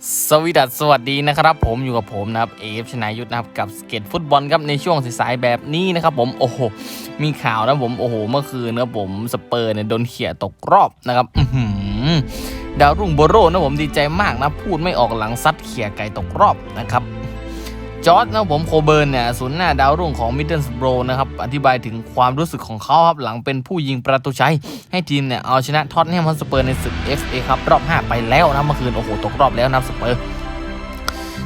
สวีดัสสวัสดีนะครับ ผมอยู่กับผมนะครับเอฟชนายุทธนะครับกับสเก็ตฟุตบอลครับในช่วงสายๆแบบนี้นะครับผมโอ้โหมีข่าวนะผมโอ้โหเมื่อคืนนะครับผมสเปอร์เนี่ยโดนเขี่ยตกรอบนะครับดาวรุ่งโบโรนะผมดีใจมากนะพูดไม่ออกหลังซัดเขี่ยไก่ตกรอบนะครับ จอร์ดนะผมโคเบิร์นเนี่ยศูนย์หน้าดาวรุ่งของมิดเดิลสโบรนะครับอธิบายถึงความรู้สึกของเขาครับหลังเป็นผู้ยิงประตูชัยให้ทีมเนี่ยเอาชนะท็อตแนมฮอตสเปอร์ในศึก FA ครับรอบ 5 ไปแล้วนะเมื่อคืนโอ้โหตกรอบแล้วนะสเปอร์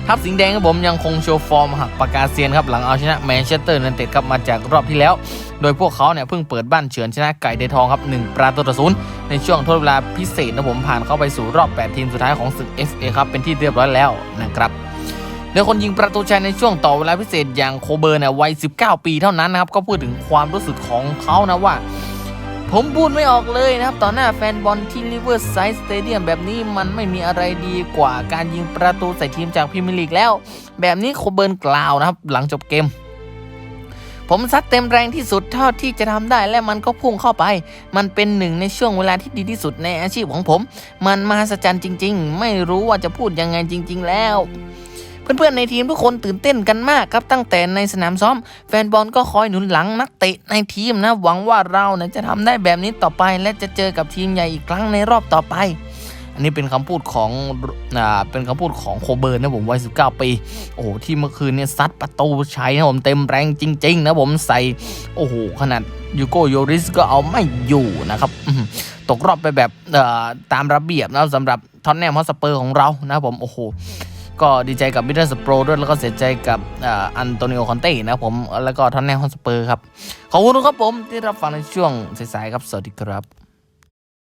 ทัพสิงห์แดงครับผมยังคงโชว์ฟอร์มหักปากกาเซียนครับหลังเอาชนะแมนเชสเตอร์ยูไนเต็ดครับมาจากรอบที่แล้ว โดยพวกเขาเนี่ยเพิ่งเปิดบ้านเฉือนชนะไก่เดทองครับ1ประตูต่อศูนย์ในช่วงทดเวลาพิเศษนะผมผ่านเข้าไปสู่รอบ 8 ทีมสุดท้ายของศึก FA ครับเป็นที่เรียบร้อยแล้วนะครับ โดยคนยิงประตูชัยในช่วงต่อเวลาพิเศษอย่างโคเบอร์เนี่ยวัย 19 ปีเท่านั้นนะครับ ก็พูดถึงความรู้สึกของเขานะว่า ผมพูดไม่ออกเลยนะครับ ต่อหน้าแฟนบอลที่ริเวอร์ไซด์สเตเดียมแบบนี้มันไม่มีอะไรดีกว่าการยิงประตูใส่ทีมจากพรีเมียร์ลีกแล้ว แบบนี้โคเบิร์นกล่าวนะครับ หลังจบเกมผมซัดเต็มแรงที่สุดเท่าที่จะทำได้และมันก็พุ่งเข้าไป มันเป็นหนึ่งในช่วงเวลาที่ดีที่สุดในอาชีพของผม มันมหัศจรรย์จริง ๆ ไม่รู้ว่าจะพูดยังไงจริง ๆ แล้ว เพื่อนๆในทีมทุกคนตื่นเต้นกันมากครับตั้งแต่ในสนามซ้อม แฟนบอลก็คอยหนุนหลังนักเตะในทีมนะหวังว่าเราเนี่ยจะทำได้แบบนี้ต่อไป และจะเจอกับทีมใหญ่อีกครั้งในรอบต่อไป อันนี้เป็นคำพูดของอ่าเป็นคำพูดของโคเบิร์นนะผมวัย19 ปี โอ้โหที่เมื่อคืนเนี่ยซัดประตูชัยนะผมเต็มแรงจริง ๆ นะผมใส่โอ้โหขนาดยูโกโยริสก็เอาไม่อยู่นะครับตกรอบไปแบบอ่อตามระเบียบนะสำหรับท็อตแนมฮอสเปอร์ของเรานะผมโอ้โห ก็ดีใจกับมิดเดิลสโปรด้วยแล้วก็เสียใจกับอันโตนิโอคอนเต้นะผมแล้วก็ทอนแนมฮอนสเปอร์ครับ ขอบคุณครับผมที่รับฟังในช่วงสายๆครับ สวัสดีครับ